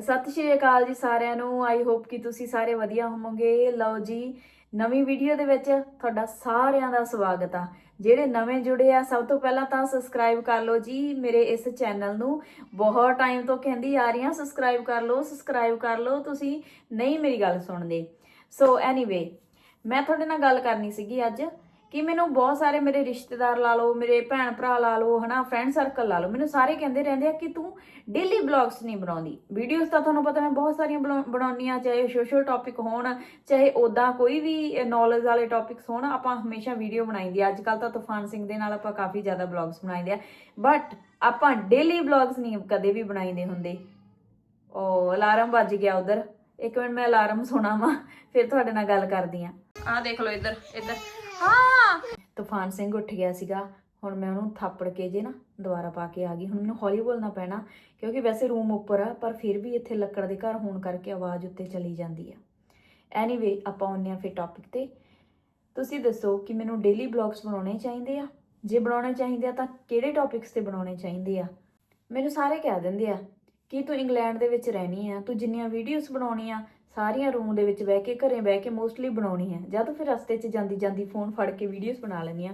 ਸਤਿ ਸ਼੍ਰੀ ਅਕਾਲ ਜੀ ਸਾਰਿਆਂ ਨੂੰ। ਆਈ ਹੋਪ ਕਿ ਤੁਸੀਂ ਸਾਰੇ ਵਧੀਆ ਹੋਵੋਗੇ। ਲਓ ਜੀ, ਨਵੀਂ ਵੀਡੀਓ ਦੇ ਵਿੱਚ ਤੁਹਾਡਾ ਸਾਰਿਆਂ ਦਾ ਸਵਾਗਤ ਆ। ਜਿਹੜੇ ਨਵੇਂ ਜੁੜੇ ਆ, ਸਭ ਤੋਂ ਪਹਿਲਾਂ ਤਾਂ ਸਬਸਕ੍ਰਾਈਬ ਕਰ ਲਓ ਜੀ ਮੇਰੇ ਇਸ ਚੈਨਲ ਨੂੰ। ਬਹੁਤ ਟਾਈਮ ਤੋਂ ਕਹਿੰਦੀ ਆ ਰਹੀ ਹਾਂ ਸਬਸਕ੍ਰਾਈਬ ਕਰ ਲਓ ਸਬਸਕ੍ਰਾਈਬ ਕਰ ਲਓ, ਤੁਸੀਂ ਨਹੀਂ ਮੇਰੀ ਗੱਲ ਸੁਣਦੇ। ਸੋ ਐਨੀਵੇ ਮੈਂ ਤੁਹਾਡੇ ਨਾਲ ਗੱਲ ਕਰਨੀ ਸੀਗੀ ਅੱਜ। ਕਿ ਮੈਨੂੰ ਬਹੁਤ ਸਾਰੇ ਮੇਰੇ ਰਿਸ਼ਤੇਦਾਰ ਲਾ ਲਓ, ਮੇਰੇ ਭੈਣ ਭਰਾ ਲਾ ਲਓ, ਹਨਾ ਫਰੈਂਡ ਸਰਕਲ ਲਾ ਲਓ। ਮੈਨੂੰ ਸਾਰੇ ਕਹਿੰਦੇ ਰਹਿੰਦੇ ਆ ਕਿ ਤੂੰ ਡੇਲੀ ਬਲੌਗਸ ਨਹੀਂ ਬਣਾਉਂਦੀ। ਵੀਡੀਓਜ਼ ਤਾਂ ਤੁਹਾਨੂੰ ਪਤਾ ਮੈਂ ਬਹੁਤ ਸਾਰੀਆਂ ਬਣਾਉ- ਬਣਾਉਂਦੀ ਆ ਚਾਹੇ ਸੋਸ਼ਲ ਟੌਪਿਕ ਹੋਣ, ਚਾਹੇ ਉਦਾਂ ਕੋਈ ਵੀ ਨੌਲੇਜ ਵਾਲੇ ਟੌਪਿਕਸ ਹੋਣ, ਆਪਾਂ ਹਮੇਸ਼ਾ ਵੀਡੀਓ ਬਣਾਈਦੀ ਆ। ਅੱਜ ਕੱਲ ਤਾਂ ਤੂਫਾਨ ਸਿੰਘ ਦੇ ਨਾਲ ਆਪਾਂ ਕਾਫੀ ਜ਼ਿਆਦਾ ਬਲੌਗਸ ਬਣਾਈਦੇ ਆ। ਬਟ ਆਪਾਂ ਡੇਲੀ ਬਲੌਗਸ ਨਹੀਂ ਕਦੇ ਵੀ ਬਣਾਈਦੇ ਹੁੰਦੇ। ਉਹ ਅਲਾਰਮ ਵੱਜ ਗਿਆ ਉਧਰ। ਇੱਕ ਮਿੰਟ ਮੈਂ ਅਲਾਰਮ ਸੁਣਾਵਾਂ, ਫਿਰ ਤੁਹਾਡੇ ਨਾਲ ਗੱਲ ਕਰਦੀ ਆ ਆਹ ਦੇਖ ਲਓ ਇੱਧਰ ਇੱਧਰ। ਹਾਂ। ਤੂਫਾਨ ਸਿੰਘ ਉੱਠ ਗਿਆ ਸੀਗਾ। ਹੁਣ ਮੈਂ ਉਹਨੂੰ ਥਾਪੜ ਕੇ ਜੇ ਨਾ ਦੁਬਾਰਾ ਪਾ ਕੇ ਆ ਗਈ। ਹੁਣ ਮੈਨੂੰ ਹੌਲੀ ਬੋਲਣਾ ਪੈਣਾ, ਕਿਉਂਕਿ ਵੈਸੇ ਰੂਮ ਉੱਪਰ ਆ, ਪਰ ਫਿਰ ਵੀ ਇੱਥੇ ਲੱਕੜ ਦੇ ਘਰ ਹੋਣ ਕਰਕੇ ਆਵਾਜ਼ ਉੱਤੇ ਚਲੀ ਜਾਂਦੀ ਆ। ਐਨੀਵੇ ਆਪਾਂ ਆਉਂਦੇ ਆ ਫਿਰ ਟੌਪਿਕ ਤੇ। ਤੁਸੀਂ ਦੱਸੋ ਕਿ ਮੈਨੂੰ ਡੇਲੀ ਬਲੌਗਸ ਬਣਾਉਣੇ ਚਾਹੀਦੇ ਆ? ਜੇ ਬਣਾਉਣੇ ਚਾਹੀਦੇ ਆ ਤਾਂ ਕਿਹੜੇ ਟੌਪਿਕਸ ਤੇ ਬਣਾਉਣੇ ਚਾਹੀਦੇ ਆ? ਮੈਨੂੰ ਸਾਰੇ ਕਹਿ ਦਿੰਦੇ ਆ ਕਿ ਤੂੰ ਇੰਗਲੈਂਡ ਦੇ ਵਿੱਚ ਰਹਿਣੀ ਆ, ਤੂੰ ਜਿੰਨੀਆਂ ਵੀਡੀਓਜ਼ ਬਣਾਉਣੀਆਂ ਸਾਰੀਆਂ ਰੂਮ ਦੇ ਵਿੱਚ ਬਹਿ ਕੇ, ਘਰੇ ਬਹਿ ਕੇ ਮੋਸਟਲੀ ਬਣਾਉਣੀ ਹੈ। ਜਦ ਫਿਰ ਰਸਤੇ 'ਚ ਜਾਂਦੀ ਜਾਂਦੀ ਫੋਨ ਫੜ ਕੇ ਵੀਡੀਓਜ਼ ਬਣਾ ਲੈਂਦੀ ਆ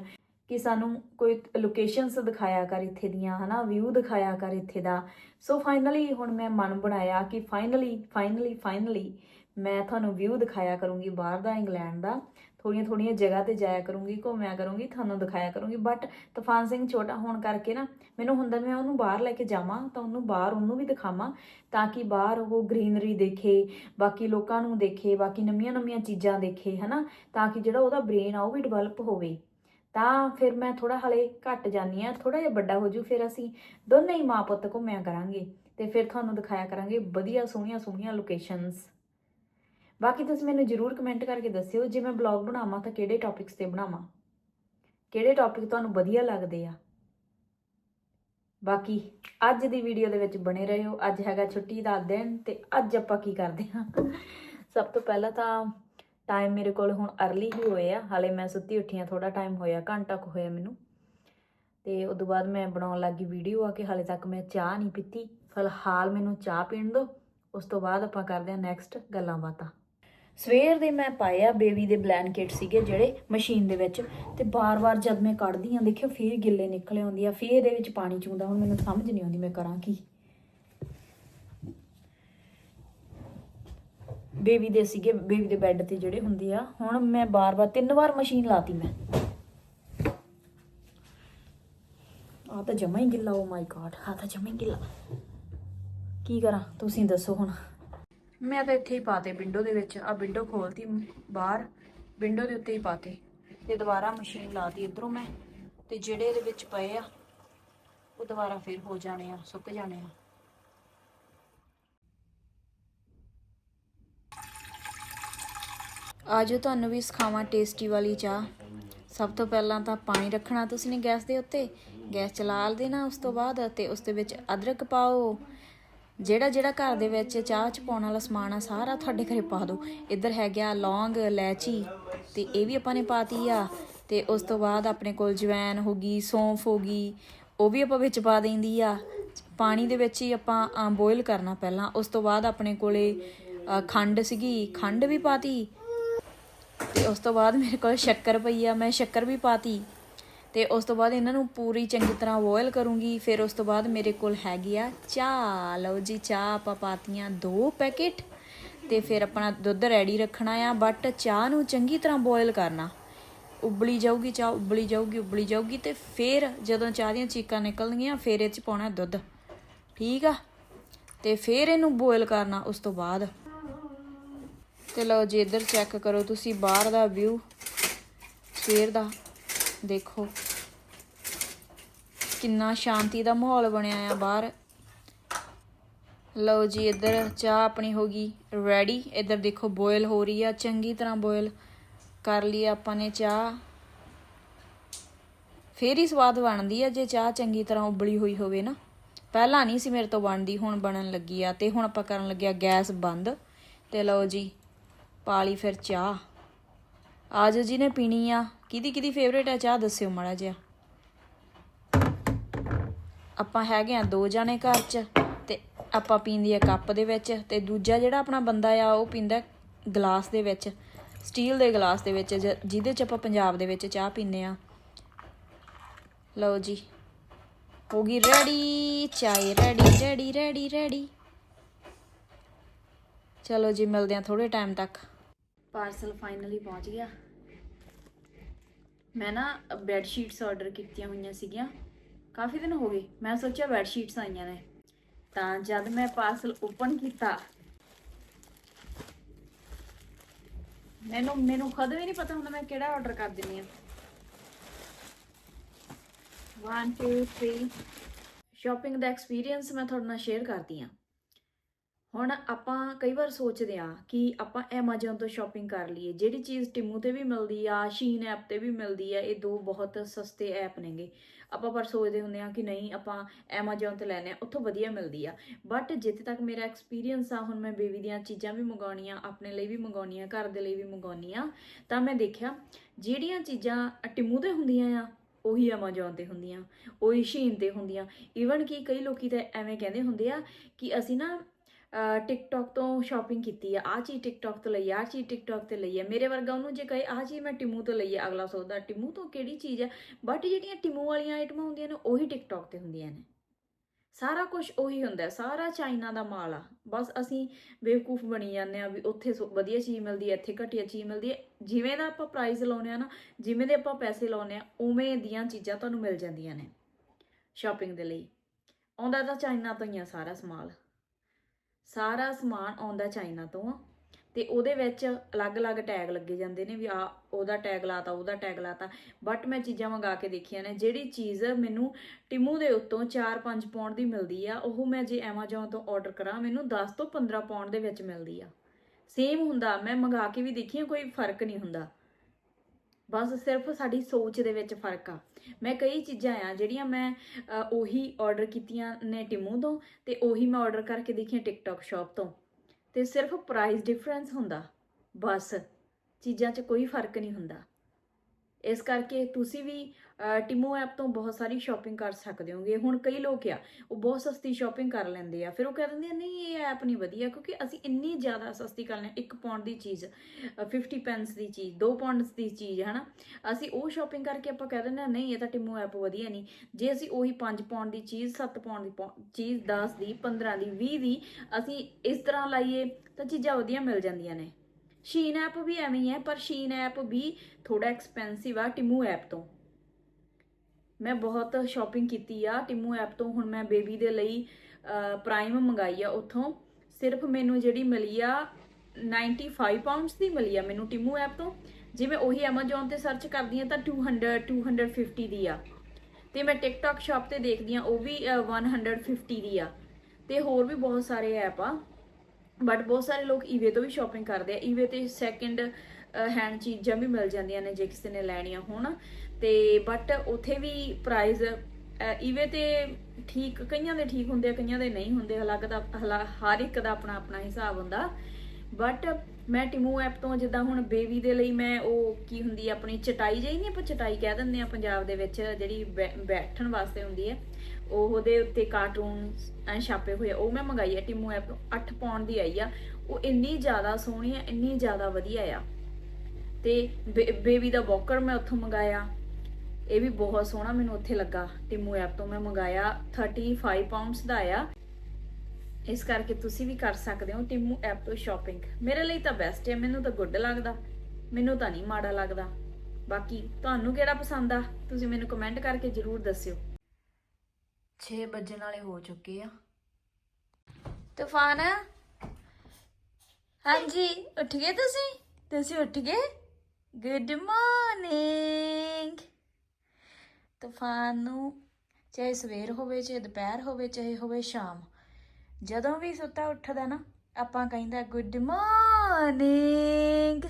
ਕਿ ਸਾਨੂੰ ਕੋਈ ਲੋਕੇਸ਼ਨਸ ਦਿਖਾਇਆ ਕਰ ਇੱਥੇ ਦੀਆਂ, ਹਨਾ ਵਿਊ ਦਿਖਾਇਆ ਕਰ ਇੱਥੇ ਦਾ। ਸੋ ਫਾਈਨਲੀ ਹੁਣ ਮੈਂ ਮਨ ਬਣਾਇਆ ਕਿ ਫਾਈਨਲੀ ਫਾਈਨਲੀ ਫਾਈਨਲੀ ਮੈਂ ਤੁਹਾਨੂੰ ਵਿਊ ਦਿਖਾਇਆ ਕਰੂੰਗੀ ਬਾਹਰ ਦਾ ਇੰਗਲੈਂਡ ਦਾ। ਥੋੜੀਆਂ ਥੋੜੀਆਂ ਜਗ੍ਹਾ ਤੇ ਜਾਇਆ ਕਰੂੰਗੀ, ਘੁੰਮਿਆ ਕਰੂੰਗੀ, ਤੁਹਾਨੂੰ ਦਿਖਾਇਆ ਕਰੂੰਗੀ। ਬਟ ਤੂਫਾਨ ਸਿੰਘ ਛੋਟਾ ਹੋਣ ਕਰਕੇ ਨਾ, ਮੈਨੂੰ ਹੁੰਦਾ ਮੈਂ ਉਹਨੂੰ ਬਾਹਰ ਲੈ ਕੇ ਜਾਵਾਂ, ਤਾਂ ਉਹਨੂੰ ਬਾਹਰ ਉਹਨੂੰ ਵੀ ਦਿਖਾਵਾਂ, ਤਾਂ ਕਿ ਬਾਹਰ ਉਹ ਗ੍ਰੀਨਰੀ ਦੇਖੇ, ਬਾਕੀ ਲੋਕਾਂ ਨੂੰ ਦੇਖੇ, ਬਾਕੀ ਨਵੀਆਂ ਨਵੀਆਂ ਚੀਜ਼ਾਂ ਦੇਖੇ, ਹਨਾ? ਤਾਂ ਕਿ ਜਿਹੜਾ ਉਹਦਾ ਬ੍ਰੇਨ ਆ ਉਹ ਵੀ ਡਿਵੈਲਪ ਹੋਵੇ। ਤਾਂ ਫਿਰ ਮੈਂ ਥੋੜਾ ਹਲੇ ਘੱਟ ਜਾਨੀ ਆ ਥੋੜਾ ਜਿਹਾ ਵੱਡਾ ਹੋ ਜੂ ਫਿਰ ਅਸੀਂ ਦੋਨੇ ਹੀ ਮਾਂ ਪੁੱਤ ਘੁੰਮਿਆ ਕਰਾਂਗੇ। ਤੇ ਫਿਰ ਤੁਹਾਨੂੰ ਦਿਖਾਇਆ ਕਰਾਂਗੇ ਵਧੀਆ ਸੋਹਣੀਆਂ ਸੋਹਣੀਆਂ ਲੋਕੇਸ਼ਨਸ ਬਾਕੀ ਤੁਸੀਂ ਮੈਨੂੰ ਜਰੂਰ ਕਮੈਂਟ ਕਰਕੇ ਦੱਸਿਓ, ਜੇ ਮੈਂ ਬਲੌਗ ਬਣਾਵਾਂ ਤਾਂ ਕਿਹੜੇ ਟੌਪਿਕਸ ਤੇ ਬਣਾਵਾਂ? ਕਿਹੜੇ ਟੌਪਿਕ ਤੁਹਾਨੂੰ ਵਧੀਆ ਲੱਗਦੇ ਆ? ਬਾਕੀ ਅੱਜ ਦੀ ਵੀਡੀਓ ਦੇ ਵਿੱਚ ਬਣੇ ਰਹੋ। ਅੱਜ ਹੈਗਾ ਛੁੱਟੀ ਦਾ ਦਿਨ ਤੇ ਅੱਜ ਆਪਾਂ ਕੀ ਕਰਦੇ ਹਾਂ? ਸਭ ਤੋਂ ਪਹਿਲਾਂ ਤਾਂ ਟਾਈਮ ਮੇਰੇ ਕੋਲ ਹੁਣ अर्ਲੀ ਹੀ ਹੋਏ ਆ। ਹਾਲੇ ਮੈਂ ਸੁੱਤੀ ਉੱਠੀ ਆ ਥੋੜਾ ਟਾਈਮ ਹੋਇਆ, ਘੰਟਾ ਕੁ ਹੋਇਆ ਮੈਨੂੰ। ਤੇ ਉਸ ਤੋਂ ਬਾਅਦ ਮੈਂ ਬਣਾਉਣ ਲੱਗੀ ਵੀਡੀਓ ਆ ਕਿ ਹਾਲੇ ਤੱਕ ਮੈਂ ਚਾਹ ਨਹੀਂ ਪੀਤੀ। ਫਿਲਹਾਲ ਮੈਨੂੰ ਚਾਹ ਪੀਣ ਦਿਓ। ਉਸ ਤੋਂ ਬਾਅਦ ਆਪਾਂ ਕਰਦੇ ਹਾਂ ਨੈਕਸਟ ਗੱਲਾਂ ਬਾਤਾਂ। ਸਵੇਰ ਦੇ ਮੈਂ ਪਾਇਆ ਬੇਬੀ ਦੇ ਬਲੈਂਕਟ ਸੀਗੇ ਜਿਹੜੇ ਮਸ਼ੀਨ ਦੇ ਵਿੱਚ ਤੇ ਬਾਰ-ਬਾਰ ਜਦ ਮੈਂ ਕੱਢਦੀ ਆ ਦੇਖਿਓ, ਫੇਰ ਗਿੱਲੇ ਨਿਕਲੇ ਆਉਂਦੇ ਆ, ਫੇਰ ਇਹਦੇ ਵਿੱਚ ਪਾਣੀ ਚੂੰਦਾ, ਹੁਣ ਮੈਨੂੰ ਸਮਝ ਨਹੀਂ ਆਉਂਦੀ ਮੈਂ ਕਰਾਂ ਕੀ। ਬੇਬੀ ਦੇ ਸੀਗੇ, ਬੇਬੀ ਦੇ ਬੈੱਡ ਤੇ ਜਿਹੜੇ ਹੁੰਦੇ ਆ, ਹੁਣ ਮੈਂ ਬਾਰ-ਬਾਰ ਤਿੰਨ ਵਾਰ ਮਸ਼ੀਨ ਲਾਤੀ ਮੈਂ। ਆ ਤਾਂ ਜਮਾ ਹੀ ਗਿੱਲਾ ਓ ਮਾਈ ਗॉड ਆ ਤਾਂ ਜਮਾ ਹੀ ਗਿੱਲਾ। ਕੀ ਕਰਾਂ, ਤੁਸੀਂ ਦੱਸੋ ਹੁਣ। ਮੈਂ ਤਾਂ ਇੱਥੇ ਹੀ ਪਾਤੇ ਵਿੰਡੋ ਦੇ ਵਿੱਚ। ਆ ਵਿੰਡੋ ਖੋਲਤੀ ਬਾਹਰ ਵਿੰਡੋ ਦੇ ਉੱਤੇ ਹੀ ਪਾਤੇ। ਤੇ ਦੁਬਾਰਾ ਮਸ਼ੀਨ ਲਾਤੀ ਇਧਰੋਂ ਮੈਂ। ਤੇ ਜਿਹੜੇ ਇਹਦੇ ਵਿੱਚ ਪਏ ਆ, ਉਹ ਦੁਬਾਰਾ ਫਿਰ ਹੋ ਜਾਣੇ ਆ, ਸੁੱਕ ਜਾਣੇ ਆ। ਆਜੋ ਤੁਹਾਨੂੰ ਵੀ ਸਿਖਾਵਾਂ ਟੇਸਟੀ ਵਾਲੀ ਚਾਹ। ਸਭ ਤੋਂ ਪਹਿਲਾਂ ਤਾਂ ਪਾਣੀ ਰੱਖਣਾ ਤੁਸੀਂ ਨੇ ਗੈਸ ਦੇ ਉੱਤੇ। ਗੈਸ ਚਲਾ ਦੇਣਾ ਉਸ ਤੋਂ ਬਾਅਦ ਤੇ ਉਸ ਦੇ ਵਿੱਚ ਅਦਰਕ ਪਾਓ। ਜਿਹੜਾ ਜਿਹੜਾ ਘਰ ਦੇ ਵਿੱਚ ਚਾਹ ਚ ਪਾਉਣ ਵਾਲਾ ਸਮਾਨ ਆ, ਸਾਰਾ ਤੁਹਾਡੇ ਘਰੇ ਪਾ ਦਿਓ। ਇੱਧਰ ਹੈਗਾ ਲੌਂਗ, ਇਲਾਇਚੀ ਤੇ ਇਹ ਵੀ ਆਪਾਂ ਨੇ ਪਾਤੀ ਆ। ਤੇ ਉਸ ਤੋਂ ਬਾਅਦ ਆਪਣੇ ਕੋਲ ਜਵੈਨ ਹੋ ਗਈ, ਸੌਂਫ ਹੋ ਗਈ, ਉਹ ਵੀ ਆਪਾਂ ਵਿੱਚ ਪਾ ਦਿੰਦੀ ਆ। ਪਾਣੀ ਦੇ ਵਿੱਚ ਹੀ ਆਪਾਂ ਬੋਇਲ ਕਰਨਾ ਪਹਿਲਾਂ। ਉਸ ਤੋਂ ਬਾਅਦ ਆਪਣੇ ਕੋਲੇ ਖੰਡ ਸੀਗੀ, ਖੰਡ ਵੀ ਪਾਤੀ। ਤੇ ਉਸ ਤੋਂ ਬਾਅਦ ਮੇਰੇ ਕੋਲ ਸ਼ੱਕਰ ਪਈ ਆ, ਮੈਂ ਸ਼ੱਕਰ ਵੀ ਪਾਤੀ। ਤੇ ਉਸ ਤੋਂ ਬਾਅਦ ਇਹਨਾਂ ਨੂੰ ਪੂਰੀ ਚੰਗੀ ਤਰ੍ਹਾਂ ਬੋਇਲ ਕਰੂੰਗੀ। ਫਿਰ ਉਸ ਤੋਂ ਬਾਅਦ ਮੇਰੇ ਕੋਲ ਹੈਗੀ ਆ ਚਾਹ। ਲਓ ਜੀ, ਚਾਹ ਆਪਾਂ ਪਾਤੀਆਂ ਦੋ ਪੈਕੇਟ ਤੇ ਫਿਰ ਆਪਣਾ ਦੁੱਧ ਰੈਡੀ ਰੱਖਣਾ ਆ। ਬਟ ਚਾਹ ਨੂੰ ਚੰਗੀ ਤਰ੍ਹਾਂ ਬੋਇਲ ਕਰਨਾ। ਉਬਲੀ ਜਾਊਗੀ ਚਾਹ, ਉਬਲੀ ਜਾਊਗੀ ਉਬਲੀ ਜਾਊਗੀ ਤੇ ਫਿਰ ਜਦੋਂ ਚਾਹ ਦੀਆਂ ਚੀਕਾਂ ਨਿਕਲਣਗੀਆਂ, ਫਿਰ ਇਹ ਚ ਪਾਉਣਾ ਦੁੱਧ। ਠੀਕ ਆ? ਤੇ ਫਿਰ ਇਹਨੂੰ ਬੋਇਲ ਕਰਨਾ ਉਸ ਤੋਂ ਬਾਅਦ। ਤੇ ਲਓ ਜੀ, ਇੱਧਰ ਚੈੱਕ ਕਰੋ ਤੁਸੀਂ ਬਾਹਰ ਦਾ ਵਿਊ ਸਵੇਰ ਦਾ। ਦੇਖੋ। ਕਿੰਨਾ ਸ਼ਾਂਤੀ ਦਾ ਮਾਹੌਲ ਬਣਿਆ ਆ ਬਾਹਰ। ਲਓ ਜੀ, ਇੱਧਰ ਚਾਹ ਆਪਣੀ ਹੋ ਗਈ ਰੈਡੀ ਇੱਧਰ ਦੇਖੋ ਬੋਇਲ ਹੋ ਰਹੀ ਆ। ਚੰਗੀ ਤਰ੍ਹਾਂ ਬੋਇਲ ਕਰ ਲਈ ਆਪਾਂ ਨੇ ਚਾਹ। ਫੇਰ ਹੀ ਸਵਾਦ ਬਣਦੀ ਆ। ਜੇ ਚਾਹ ਚੰਗੀ ਤਰ੍ਹਾਂ ਉਬਲੀ ਹੋਈ ਹੋਵੇ ਨਾ। ਪਹਿਲਾਂ ਨਹੀਂ ਸੀ ਮੇਰੇ ਤੋਂ ਬਣਦੀ, ਹੁਣ ਬਣਨ ਲੱਗੀ ਆ। ਤੇ ਹੁਣ ਆਪਾਂ ਕਰਨ ਲੱਗਿਆ ਗੈਸ ਬੰਦ। ਤੇ ਲਓ ਜੀ, ਪਾ ਲਈ ਫਿਰ ਚਾਹ। ਆਜੋ ਜੀ ਨੇ ਪੀਣੀ ਆ। ਕਿਹਦੀ ਕਿਹਦੀ ਫੇਵਰੇਟ ਹੈ ਚਾਹ ਦੱਸਿਓ ਮਾੜਾ ਜਿਹਾ। ਆਪਾਂ ਹੈਗੇ ਆ ਦੋ ਜਾਣੇ ਘਰ 'ਚ ਤੇ ਆਪਾਂ ਪੀਂਦੀ ਆ ਕੱਪ ਦੇ ਵਿੱਚ ਤੇ ਦੂਜਾ ਜਿਹੜਾ ਆਪਣਾ ਬੰਦਾ ਆ, ਉਹ ਪੀਂਦਾ ਗਲਾਸ ਦੇ ਵਿੱਚ ਸਟੀਲ ਦੇ ਗਲਾਸ ਦੇ ਵਿੱਚ ਜਿਹਦੇ ਚ ਆਪਾਂ ਪੰਜਾਬ ਦੇ ਵਿੱਚ ਚਾਹ ਪੀਂਦੇ ਆ। ਲਓ ਜੀ, ਹੋ ਗਈ ਰੈਡੀ ਚਾय ਰੈਡੀ ਰੈਡੀ ਰੈਡੀ ਰੈਡੀ ਚਲੋ ਜੀ, ਮਿਲਦੇ ਆ ਥੋੜੇ ਟਾਈਮ ਤੱਕ। ਪਾਰਸਲ ਫਾਈਨਲੀ ਪਹੁੰਚ ਗਿਆ। ਮੈਂ ਨਾ ਬੈੱਡ ਸ਼ੀਟਸ ਆਰਡਰ ਕੀਤੀਆਂ ਹੋਈਆਂ ਸੀਗੀਆਂ। ਕਾਫੀ ਦਿਨ ਹੋ ਗਏ, ਮੈਂ ਸੋਚਿਆ ਬੈੱਡ ਸ਼ੀਟਸ ਆਈਆਂ ਨੇ। ਤਾਂ ਜਦ ਮੈਂ ਪਾਰਸਲ ਓਪਨ ਕੀਤਾ, ਮੈਨੂੰ ਮੈਨੂੰ ਖੁਦ ਵੀ ਨਹੀਂ ਪਤਾ ਹੁੰਦਾ ਮੈਂ ਕਿਹੜਾ ਆਰਡਰ ਕਰ ਦਿੰਨੀ ਆ 1 2 3 ਸ਼ਾਪਿੰਗ ਦਾ ਐਕਸਪੀਰੀਅੰਸ ਮੈਂ ਤੁਹਾਡੇ ਨਾਲ ਸ਼ੇਅਰ ਕਰਦੀ ਆ ਹੁਣ ਆਪਾਂ ਕਈ ਵਾਰ ਸੋਚਦੇ ਆ ਕਿ ਆਪਾਂ Amazon ਤੋਂ ਸ਼ਾਪਿੰਗ ਕਰ ਲਈਏ, ਜਿਹੜੀ ਚੀਜ਼ ਟਿਮੂ ਤੇ ਵੀ ਮਿਲਦੀ ਆ ਸ਼ੀਨ ਐਪ ਤੇ ਵੀ ਮਿਲਦੀ ਆ, ਇਹ ਦੋ ਬਹੁਤ ਸਸਤੇ ਐਪ ਨੇਗੇ। ਆਪਾਂ ਪਰ ਸੋਚਦੇ ਹੁੰਦੇ ਆ ਕਿ ਨਹੀਂ, ਆਪਾਂ Amazon ਤੇ ਲੈਨੇ ਆ ਉੱਥੋਂ ਵਧੀਆ ਮਿਲਦੀ ਆ। ਬਟ ਜਿੱਥੇ ਤੱਕ ਮੇਰਾ ਐਕਸਪੀਰੀਅੰਸ ਆ, ਹੁਣ ਮੈਂ ਬੇਬੀ ਦੀਆਂ ਚੀਜ਼ਾਂ ਵੀ ਮੰਗਾਉਣੀਆਂ ਆਪਣੇ ਲਈ ਵੀ ਮੰਗਾਉਣੀਆਂ ਘਰ ਦੇ ਲਈ ਵੀ ਮੰਗਾਉਣੀਆਂ ਤਾਂ ਮੈਂ ਦੇਖਿਆ ਜਿਹੜੀਆਂ ਚੀਜ਼ਾਂ ਟਿਮੂ ਤੇ ਹੁੰਦੀਆਂ ਆ, ਉਹੀ Amazon ਤੇ ਹੁੰਦੀਆਂ, ਉਹੀ ਸ਼ੀਨ ਤੇ ਹੁੰਦੀਆਂ। ਈਵਨ ਕਿ ਕਈ ਲੋਕੀ ਤਾਂ ਐਵੇਂ ਕਹਿੰਦੇ ਹੁੰਦੇ ਆ ਕਿ ਅਸੀਂ ਨਾ ਟਿਕਟੌਕ ਤੋਂ ਸ਼ਾਪਿੰਗ ਕੀਤੀ ਆ। ਆ ਚੀਜ਼ ਟਿਕਟੌਕ ਤੋਂ ਲਈ ਆ, ਆਹ ਚੀਜ਼ ਟਿਕਟੌਕ ਤੇ ਲਈ ਆ। ਮੇਰੇ ਵਰਗਾ ਉਹਨੂੰ ਜੇ ਕਹੇ ਆ ਚੀਜ਼ ਮੈਂ ਟਿਮੂ ਤੋਂ ਲਈ ਆ, ਅਗਲਾ ਸੋਚਦਾ, ਟਿਮੂ ਤੋਂ ਕਿਹੜੀ ਚੀਜ਼ ਆ? ਬਟ ਜਿਹੜੀਆਂ ਟਿਮੂ ਵਾਲੀਆਂ ਆਈਟਮਾਂ ਹੁੰਦੀਆਂ ਨੇ, ਉਹੀ ਟਿਕਟੌਕ ਤੇ ਹੁੰਦੀਆਂ ਨੇ। ਸਾਰਾ ਕੁਝ ਉਹੀ ਹੁੰਦਾ ਸਾਰਾ ਚਾਈਨਾ ਦਾ ਮਾਲ ਆ। ਬਸ ਅਸੀਂ ਬੇਵਕੂਫ ਬਣੀ ਜਾਂਦੇ ਆ ਵੀ ਉੱਥੇ ਸੋ- ਵਧੀਆ ਚੀਜ਼ ਮਿਲਦੀ ਹੈ, ਇੱਥੇ ਘਟੀਆ ਚੀਜ਼ ਮਿਲਦੀ ਹੈ। ਜਿਵੇਂ ਦਾ ਆਪਾਂ ਪ੍ਰਾਈਸ ਲਾਉਨੇ ਆ ਨਾ, ਜਿਵੇਂ ਦੇ ਆਪਾਂ ਪੈਸੇ ਲਾਉਨੇ ਆ ਉਵੇਂ ਦੀਆਂ ਚੀਜ਼ਾਂ ਤੁਹਾਨੂੰ ਮਿਲ ਜਾਂਦੀਆਂ ਨੇ ਸ਼ਾਪਿੰਗ ਦੇ ਲਈ। ਆਉਂਦਾ ਤਾਂ ਚਾਈਨਾ ਤੋਂ ਹੀ ਆ ਸਾਰਾ ਸਮਾਨ ਸਾਰਾ ਸਮਾਨ ਆਉਂਦਾ ਚਾਈਨਾ ਤੋਂ ਆ। ਤੇ ਉਹਦੇ ਵਿੱਚ ਅਲੱਗ-ਅਲੱਗ ਟੈਗ ਲੱਗੇ ਜਾਂਦੇ ਨੇ ਵੀ ਆ, ਉਹਦਾ ਟੈਗ ਲਾਤਾ, ਉਹਦਾ ਟੈਗ ਲਾਤਾ। ਬਟ ਮੈਂ ਚੀਜ਼ਾਂ ਮੰਗਾ ਕੇ ਦੇਖੀਆਂ ਨੇ, ਜਿਹੜੀ ਚੀਜ਼ ਮੈਨੂੰ ਟਿਮੂ ਦੇ ਉੱਤੋਂ 4-5 ਪਾਉਂਡ ਦੀ ਮਿਲਦੀ ਆ, ਉਹ ਮੈਂ ਜੇ Amazon ਤੋਂ ਆਰਡਰ ਕਰਾਂ, ਮੈਨੂੰ 10 ਤੋਂ 15 ਪਾਉਂਡ ਦੇ ਵਿੱਚ ਮਿਲਦੀ ਆ। ਸੇਮ ਹੁੰਦਾ, ਮੈਂ ਮੰਗਾ ਕੇ ਵੀ ਦੇਖੀਆਂ, ਕੋਈ ਫ਼ਰਕ ਨਹੀਂ ਹੁੰਦਾ। ਬਸ ਸਿਰਫ ਸਾਡੀ ਸੋਚ ਦੇ ਵਿੱਚ ਫ਼ਰਕ ਆ। ਮੈਂ ਕਈ ਚੀਜ਼ਾਂ ਆ, ਜਿਹੜੀਆਂ ਮੈਂ ਉਹੀ ਆਰਡਰ ਕੀਤੀਆਂ ਨੇ ਟਿਮੂ ਤੋਂ ਤੇ ਉਹੀ ਮੈਂ ਆਰਡਰ ਕਰਕੇ ਦੇਖੀਆਂ ਟਿਕਟੌਕ ਸ਼ਾਪ ਤੋਂ। ਤੇ ਸਿਰਫ ਪ੍ਰਾਈਸ ਡਿਫਰੈਂਸ ਹੁੰਦਾ। ਬਸ, ਚੀਜ਼ਾਂ 'ਚ ਕੋਈ ਫ਼ਰਕ ਨਹੀਂ ਹੁੰਦਾ। ਇਸ ਕਰਕੇ ਤੁਸੀਂ ਵੀ ਅ, ਟਿਮੋ ਐਪ ਤੋਂ ਬਹੁਤ ਸਾਰੀ ਸ਼ਾਪਿੰਗ ਕਰ ਸਕਦੇ ਹੋਗੇ। ਹੁਣ ਕਈ ਲੋਕ ਆ ਉਹ ਬਹੁਤ ਸਸਤੀ ਸ਼ਾਪਿੰਗ ਕਰ ਲੈਂਦੇ ਆ। ਫਿਰ ਉਹ ਕਹਿ ਦਿੰਦੇ ਆ ਨਹੀਂ ਇਹ ਐਪ ਨਹੀਂ ਵਧੀਆ ਕਿਉਂਕਿ ਅਸੀਂ ਇੰਨੀ ਜ਼ਿਆਦਾ ਸਸਤੀ ਕਰ ਲੈਂਦੇ 1 ਪਾਉਂਡ ਦੀ ਚੀਜ਼ ਅ, 50 ਪੈਂਸ ਦੀ ਚੀਜ਼ 2 ਪਾਉਂਡਸ ਦੀ ਚੀਜ਼ ਹਨਾ? ਅਸੀਂ ਉਹ ਸ਼ਾਪਿੰਗ ਕਰਕੇ ਆਪਾਂ ਕਹਿ ਦਿੰਦੇ ਆ ਨਹੀਂ ਇਹ ਤਾਂ ਟਿਮੋ ਐਪ ਵਧੀਆ ਨਹੀਂ। ਜੇ ਅਸੀਂ ਉਹੀ 5 ਪਾਉਂਡ ਦੀ ਚੀਜ਼ 7 ਪਾਉਂਡ ਦੀ ਪੌ- ਚੀਜ਼ 10 ਦੀ 15 ਦੀ 20 ਦੀ ਅਸੀਂ ਇਸ ਤਰ੍ਹਾਂ ਲਾਈਏ ਤਾਂ ਚੀਜ਼ਾਂ ਵਧੀਆ ਮਿਲ ਜਾਂਦੀਆਂ ਨੇ। ਸ਼ੀਨ ਐਪ ਵੀ ਐਵੇਂ ਹੀ ਹੈ ਪਰ ਸ਼ੀਨ ਐਪ ਵੀ ਥੋੜਾ ਐਕਸਪੈਂਸਿਵ ਆ ਟਿਮੂ ਐਪ ਤੋਂ। ਮੈਂ ਬਹੁਤ ਸ਼ਾਪਿੰਗ ਕੀਤੀ ਆ ਟਿਮੂ ਐਪ ਤੋਂ ਹੁਣ ਮੈਂ ਬੇਬੀ ਦੇ ਲਈ ਪ੍ਰਾਈਮ ਮੰਗਾਈ ਆ ਉੱਥੋਂ। ਸਿਰਫ ਮੈਨੂੰ ਜਿਹੜੀ ਮਿਲੀ ਆ 95 ਪਾਉਂਡਸ ਦੀ ਮਿਲੀ ਆ ਮੈਨੂੰ ਟਿਮੂ ਐਪ ਤੋਂ। ਜੇ ਮੈਂ ਉਹੀ Amazon ਤੇ ਸਰਚ ਕਰਦੀ ਆ ਤਾਂ 200 250 ਦੀ ਆ। ਤੇ ਮੈਂ TikTok ਸ਼ਾਪ ਤੇ ਦੇਖਦੀ ਆ ਉਹ ਵੀ ਅ, 150 ਦੀ ਆ। ਤੇ ਹੋਰ ਵੀ ਬਹੁਤ ਸਾਰੇ ਐਪ ਆ। ਬਟ ਬਹੁਤ ਸਾਰੇ ਲੋਕ ਈਵੇ ਤੋਂ ਵੀ ਸ਼ਾਪਿੰਗ ਕਰਦੇ ਆ। ਈਵੇ ਤੇ ਸੈਕਿੰਡ ਹੈਂਡ ਚੀਜ਼ਾਂ ਵੀ ਮਿਲ ਜਾਂਦੀਆਂ ਨੇ ਜੇ ਕਿਸੇ ਨੇ ਲੈਣੀਆਂ ਹੋਣ। ਤੇ ਬਟ ਉਥੇ ਵੀ ਪ੍ਰਾਈਸ ਈਵੇ ਤੇ ਠੀਕ, ਕਈਆਂ ਦੇ ਠੀਕ ਹੁੰਦੇ ਆ, ਕਈਆਂ ਦੇ ਨਹੀਂ ਹੁੰਦੇ। ਅਲੱਗ ਦਾ ਹਰ ਇੱਕ ਦਾ ਆਪਣਾ ਆਪਣਾ ਹਿਸਾਬ ਹੁੰਦਾ। ਬਟ ਮੈਂ ਟਿਮੂ ਐਪ ਤੋਂ ਜਿੱਦਾਂ ਹੁਣ ਬੇਬੀ ਦੇ ਲਈ ਮੈਂ ਉਹ ਕੀ ਹੁੰਦੀ ਆਪਣੀ ਚਟਾਈ ਜਿਹੀ ਨਹੀਂ ਆਪਾਂ ਚਟਾਈ ਕਹਿ ਦਿੰਦੇ ਆ ਪੰਜਾਬ ਦੇ ਵਿੱਚ, ਜਿਹੜੀ ਬੈਠਣ ਵਾਸਤੇ ਹੁੰਦੀ ਹੈ ਉਹਦੇ ਉੱਤੇ ਕਾਰਟੂਨ ਛਾਪੇ ਹੋਏ ਉਹ ਮੈਂ ਮੰਗਾਈ ਆ, ਟਿਮੂ ਐਪ ਤੋਂ। 8 ਪਾਉਂਡ ਦੀ ਆਈ ਆ। ਉਹ ਇੰਨੀ ਜ਼ਿਆਦਾ ਸੋਹਣੀ ਆ, ਇੰਨੀ ਜ਼ਿਆਦਾ ਵਧੀਆ ਆ। ਤੇ ਬੇਬੀ ਦਾ ਬੋਕਰ ਮੈਂ ਉੱਥੋਂ ਮੰਗਾਇਆ। ਇਹ ਵੀ ਬਹੁਤ ਸੋਹਣਾ ਮੈਨੂੰ ਉੱਥੇ ਲੱਗਾ, ਟਿਮੂ ਐਪ ਤੋਂ ਮੈਂ ਮੰਗਾਇਆ। 35 ਪਾਉਂਡਸ ਦਾ ਆ। ਇਸ ਕਰਕੇ ਤੁਸੀਂ ਵੀ ਕਰ ਸਕਦੇ ਹੋ ਟਿਮੂ ਐਪ ਤੋਂ ਸ਼ਾਪਿੰਗ ਮੇਰੇ ਲਈ ਤਾਂ ਬੈਸਟ ਹੈ ਮੈਨੂੰ ਤਾਂ ਗੁੱਡ ਲੱਗਦਾ। ਮੈਨੂੰ ਤਾਂ ਨਹੀਂ ਮਾੜਾ ਲੱਗਦਾ। ਬਾਕੀ ਤੁਹਾਨੂੰ ਕਿਹੜਾ ਪਸੰਦ ਆ, ਤੁਸੀਂ ਮੈਨੂੰ ਕਮੈਂਟ ਕਰਕੇ ਜਰੂਰ ਦੱਸਿਓ। 6 ਵੱਜਣ ਵਾਲੇ ਹੋ ਚੁੱਕੇ ਆ। ਤੂਫਾਨ? ਹਾਂਜੀ ਉੱਠ ਗਏ ਤੁਸੀਂ? ਤੁਸੀਂ ਉੱਠ ਗਏ ਗੁੱਡ ਮਾਰਨਿੰਗ ਤੂਫਾਨ ਨੂੰ ਚਾਹੇ ਸਵੇਰ ਹੋਵੇ, ਚਾਹੇ ਦੁਪਹਿਰ ਹੋਵੇ, ਚਾਹੇ ਹੋਵੇ ਸ਼ਾਮ, ਜਦੋਂ ਵੀ ਸੁੱਤਾ ਉੱਠਦਾ ਨਾ, ਆਪਾਂ ਕਹਿੰਦਾ ਗੁੱਡ ਮਾਰਨਿੰਗ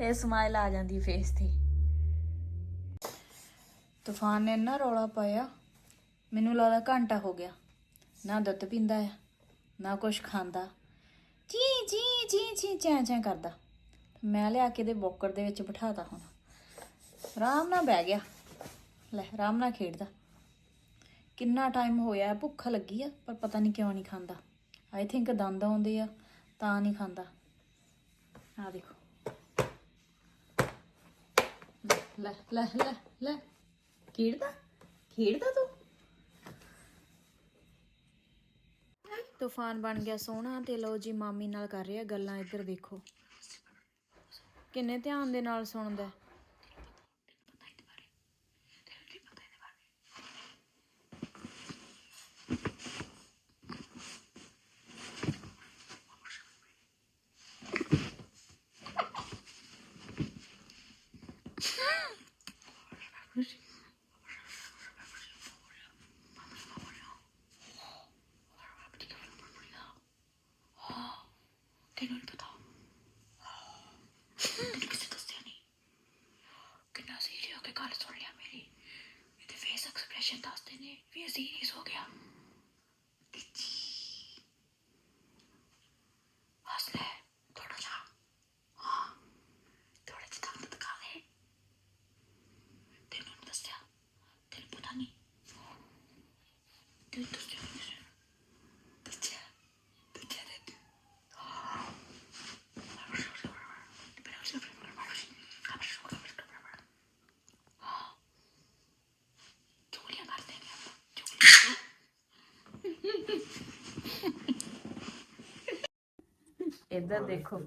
ਇਹ ਸਮਾਈਲ ਆ ਜਾਂਦੀ ਫੇਸ ਤੇ। ਤੂਫਾਨ ਨੇ ਨਾ ਰੌਲਾ ਪਾਇਆ। ਮੈਨੂੰ ਲੱਗਦਾ ਘੰਟਾ ਹੋ ਗਿਆ। ਨਾ ਦੁੱਧ ਪੀਂਦਾ ਆ ਨਾ ਕੁਛ ਖਾਂਦਾ। ਜੀ ਜੀ ਜੀ ਜੀ ਚੈਂ ਚੈਂ ਕਰਦਾ। ਮੈਂ ਲਿਆ ਕੇ ਦੇ ਬੋਕਰ ਦੇ ਵਿੱਚ ਬਿਠਾਤਾ ਹੁਣ। ਆਰਾਮ ਨਾਲ ਬਹਿ ਗਿਆ। ਲੈ ਆਰਾਮ ਨਾਲ ਖੇਡਦਾ। ਕਿੰਨਾ ਟਾਈਮ ਹੋਇਆ ਹੈ, ਭੁੱਖ ਲੱਗੀ ਆ ਪਰ ਪਤਾ ਨਹੀਂ ਕਿਉਂ ਨਹੀਂ ਖਾਂਦਾ। ਆਈ ਥਿੰਕ ਦੰਦ ਆਉਂਦੇ ਆ ਤਾਂ ਨਹੀਂ ਖਾਂਦਾ। ਆ ਦੇਖੋ। ਲੈ ਲੈ ਲੈ ਲੈ। ਖੇਡਦਾ? ਖੇਡਦਾ ਤੂੰ? ਤੂਫਾਨ ਬਣ ਗਿਆ ਸੋਹਣਾ ਤੇ ਲਓ ਜੀ ਮਾਮੀ ਨਾਲ ਕਰ ਰਿਹਾ ਗੱਲਾਂ ਇੱਧਰ ਦੇਖੋ ਕਿੰਨੇ ਧਿਆਨ ਦੇ ਨਾਲ ਸੁਣਦਾ ਹੈ। ਤੈਨੂੰ ਨਹੀਂ ਪਤਾ ਤੈਨੂੰ ਕਿਸੇ ਦੱਸਿਆ ਨਹੀਂ ਕਿੰਨਾ ਸੀਰੀਅਸ ਹੋ ਕੇ ਗੱਲ ਸੁਣ ਲਿਆ ਮੇਰੀ ਇਹਦੇ ਫੇਸ ਐਕਸਪ੍ਰੈਸ਼ਨ ਦੱਸਦੇ ਨੇ ਵੀ ਇਹ ਸੀਰੀਅਸ ਹੋ ਗਿਆ ਹੱਸ ਲੈ ਥੋੜਾ ਜਿਹਾ ਹਾਂ ਥੋੜਾ ਜਿਹਾ ਦੰਦ ਦਿਖਾ ਦੇ ਤੈਨੂੰ ਨਹੀਂ ਦੱਸਿਆ ਤੈਨੂੰ ਪਤਾ ਨਹੀਂ ਤੈਨੂੰ ਦੱਸਿਆ ਨਹੀਂ ਕਿਸੇ ਨੂੰ। ਦੱਸਿਆ ਦੱਸਿਆ ਦੇ ਤੂੰ ਚੁਗਲੀਆਂ ਕਰਦੇ ਨੇ ਆਪਾਂ ਚੁਗਲੀਆਂ ਇੱਧਰ ਦੇਖੋ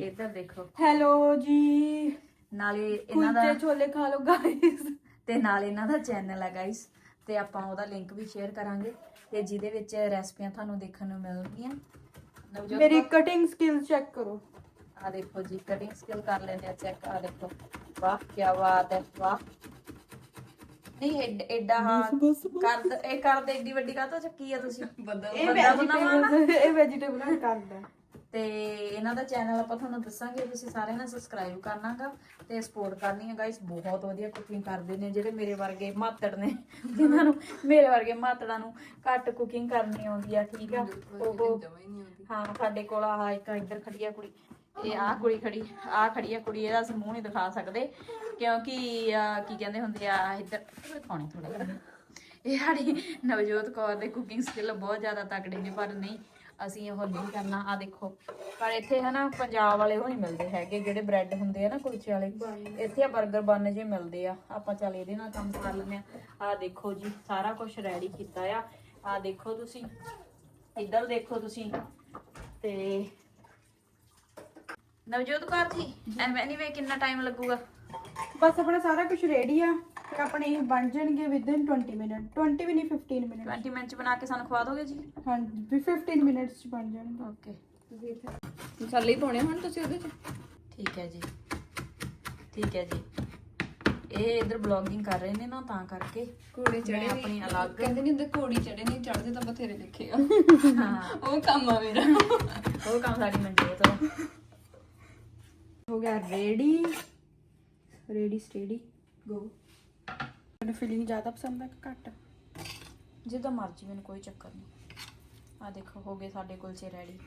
ਇੱਧਰ ਦੇਖੋ। ਹੈਲੋ ਜੀ। ਨਾਲੇ ਇਹਨਾਂ ਦਾ ਕੁਲਚੇ ਛੋਲੇ ਖਾ ਲਓ ਗਾਇਸ ਤੇ ਨਾਲ ਇਹਨਾਂ ਦਾ ਚੈਨਲ ਹੈ ਗਾਇਸ ਤੇ ਆਪਾਂ ਉਹਦਾ ਲਿੰਕ ਵੀ ਸ਼ੇਅਰ ਕਰਾਂਗੇ ਤੇ ਜਿਹਦੇ ਵਿੱਚ ਰੈਸਪੀਆਂ ਤੁਹਾਨੂੰ ਦੇਖਣ ਨੂੰ ਮਿਲਣਗੀਆਂ। ਮੇਰੀ ਕਟਿੰਗ ਸਕਿੱਲ ਚੈੱਕ ਕਰੋ। ਆ ਦੇਖੋ ਜੀ ਕਟਿੰਗ ਸਕਿੱਲ ਕਰ ਲੈਂਦੇ ਆ ਚੈੱਕ ਆ ਦੇਖੋ। ਵਾਹ ਕੀ ਬਾਤ ਹੈ ਵਾਹ। ਨਹੀਂ ਐਡ- ਹਾਂ ਕਰ ਇਹ ਕਰ ਦੇ ਏਡੀ ਵੱਡੀ ਕਾਹਤੋਂ ਚੱਕੀ ਆ ਤੁਸੀਂ? ਬੰਦਾ ਇਹ ਵੈਜੀਟੇਬਲ ਕਰਦਾ। ਤੇ ਇਹਨਾਂ ਦਾ ਚੈਨਲ ਆਪਾਂ ਤੁਹਾਨੂੰ ਦੱਸਾਂਗੇ ਤੁਸੀਂ ਸਾਰਿਆਂ ਨੇ ਸਬਸਕ੍ਰਾਈਬ ਕਰਨਾਗਾ ਤੇ ਸਪੋਰਟ ਕਰਨੀ ਹੈ ਗਾਇਸ ਬਹੁਤ ਵਧੀਆ ਕੁਕਿੰਗ ਕਰਦੇ ਨੇ ਜਿਹੜੇ ਮੇਰੇ ਵਰਗੇ ਮਾਤੜ ਨੇ ਜਿਨ੍ਹਾਂ ਨੂੰ ਮੇਰੇ ਵਰਗੇ ਮਾਤੜਾਂ ਨੂੰ ਘੱਟ ਕੁਕਿੰਗ ਕਰਨੀ ਆਉਂਦੀ ਆ ਠੀਕ ਆ? ਉਹ ਹਾਂ ਸਾਡੇ ਕੋਲ ਆਹ ਇੱਕ ਇੱਧਰ ਖੜੀ ਆ ਕੁੜੀ ਇਹ ਆਹ ਕੁੜੀ ਖੜੀ ਆਹ ਖੜੀ ਆ ਕੁੜੀ ਇਹਦਾ ਅਸੀਂ ਮੂੰਹ ਨਹੀਂ ਦਿਖਾ ਸਕਦੇ ਕਿਉਂਕਿ ਕੀ ਕਹਿੰਦੇ ਹੁੰਦੇ ਆ ਇੱਧਰ ਦਿਖਾਉਣੀ ਥੋੜਾ ਇਹ ਸਾਡੀ ਨਵਜੋਤ ਕੌਰ ਦੇ ਕੁਕਿੰਗ ਸਕਿੱਲ ਬਹੁਤ ਜ਼ਿਆਦਾ ਤਕੜੇ ਨੇ ਪਰ ਨਹੀਂ ਅਸੀਂ ਉਹ ਨਹੀਂ ਕਰਨਾ ਆ ਦੇਖੋ। ਪਰ ਇੱਥੇ ਹਨਾ ਪੰਜਾਬ ਵਾਲੇ ਉਹ ਨਹੀਂ ਮਿਲਦੇ ਹੈਗੇ, ਜਿਹੜੇ ਬ੍ਰੈਡ ਹੁੰਦੇ ਆ ਨਾ ਕੁਲਚੇ ਵਾਲੇ। ਇੱਥੇ ਆ 버ਗਰ ਬਨ ਜੇ ਮਿਲਦੇ ਆ। ਆਪਾਂ ਚੱਲ ਇਹਦੇ ਨਾਲ ਕੰਮ ਕਰ ਲੈਂਦੇ ਆ ਆ ਦੇਖੋ ਜੀ, ਸਾਰਾ ਕੁਝ ਰੈਡੀ ਕੀਤਾ ਆ। ਆ ਦੇਖੋ ਤੁਸੀਂ, ਇੱਧਰ ਦੇਖੋ ਤੁਸੀਂ। ਤੇ ਨਵਜੋਤ ਕੌਰ ਜੀ ਐਨੀਵੇ ਕਿੰਨਾ ਟਾਈਮ ਲੱਗੂਗਾ? ਬਸ ਆਪਣਾ ਸਾਰਾ ਕੁਝ ਰੈਡੀ ਆ। ਆਪਣੇ ਇਹ ਬਣ ਜਾਣਗੇ ਵਿਦਿਨ 20 ਮਿੰਟ 20 ਵੀ ਨਹੀਂ 15 ਮਿੰਟ 20 ਮਿੰਟ ਚ ਬਣਾ ਕੇ ਸਾਨੂੰ ਖਵਾ ਦੋਗੇ ਜੀ? ਹਾਂਜੀ ਵੀ 15 ਮਿੰਟਸ ਚ ਬਣ ਜਾਣਗੇ। ਓਕੇ ਮਸਾਲੇ ਹੀ ਪਾਉਣੇ ਹੁਣ ਤੁਸੀਂ ਉਹਦੇ ਚ? ਠੀਕ ਹੈ ਜੀ। ਠੀਕ ਹੈ ਜੀ। ਇਹ ਇਧਰ ਬਲੌਗਿੰਗ ਕਰ ਰਹੇ ਨੇ ਨਾ ਤਾਂ ਕਰਕੇ ਘੋੜੇ ਮੈਂ ਚੜੇ ਆਪਣੀ ਅਲੱਗ ਕਹਿੰਦੇ ਨਹੀਂ ਹੁੰਦੇ ਘੋੜੀ ਚੜੇ ਨਹੀਂ ਚੜਦੇ ਤਾਂ ਬਥੇਰੇ ਦੇਖੇ ਆ। ਹਾਂ। ਉਹ ਕੰਮ ਆ ਮੇਰਾ। ਉਹ ਕੰਮ ਸਾਡੀ ਮਨਜੋਤ ਦਾ ਹੋ ਗਿਆ ਰੈਡੀ ਰੈਡੀ ਸਟੇਡੀ ਗੋ ਮੈਨੂੰ ਫੀਲਿੰਗ ਜ਼ਿਆਦਾ ਪਸੰਦ ਆ ਕਿ ਘੱਟ। ਜਿੱਦਾਂ ਮਰਜ਼ੀ ਮੈਨੂੰ ਕੋਈ ਚੱਕਰ ਨਹੀਂ। ਆ ਦੇਖੋ ਹੋ ਗਏ ਸਾਡੇ ਕੁਲਚੇ ਰੈਡੀ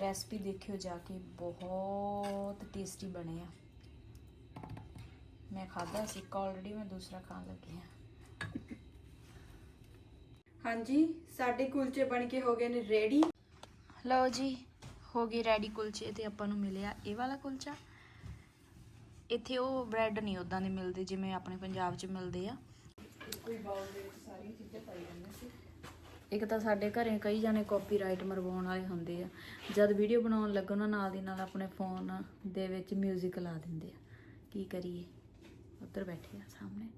ਰੈਸਪੀ ਦੇਖਿਓ ਜਾ ਕੇ ਬਹੁਤ ਟੇਸਟੀ ਬਣੇ ਆ। ਮੈਂ ਖਾਦਾ ਸੀ ਆਲਰੇਡੀ ਮੈਂ ਦੂਸਰਾ ਖਾਣ ਲੱਗੀ ਆ ਹਾਂਜੀ ਸਾਡੇ ਕੁਲਚੇ ਬਣ ਕੇ ਹੋ ਗਏ ਨੇ ਰੈਡੀ ਲਓ ਜੀ ਹੋ ਗਈ ਰੈਡੀ ਕੁਲਚੇ ਤੇ ਆਪਾਂ ਨੂੰ ਮਿਲਿਆ ਇਹ ਵਾਲਾ ਕੁਲਚਾ। ਇੱਥੇ ਉਹ ਬ੍ਰੈਡ ਨਹੀਂ ਉਦਾਂ ਦੇ ਮਿਲਦੇ ਜਿਵੇਂ ਆਪਣੇ ਪੰਜਾਬ 'ਚ ਮਿਲਦੇ ਆ। ਇੱਕ ਤਾਂ ਸਾਡੇ ਘਰੇ ਕਈ ਜਾਣੇ ਕਾਪੀਰਾਈਟ ਮਰਵਾਉਣ ਵਾਲੇ ਹੁੰਦੇ ਆ। ਜਦ ਵੀਡੀਓ ਬਣਾਉਣ ਲੱਗੋ ਨਾ ਨਾਲ ਦੀ ਨਾਲ ਆਪਣੇ ਫੋਨ ਦੇ ਵਿੱਚ 뮤직 ਲਾ ਦਿੰਦੇ ਆ। ਕੀ ਕਰੀਏ? ਉੱਧਰ ਬੈਠੇ ਆ ਸਾਹਮਣੇ।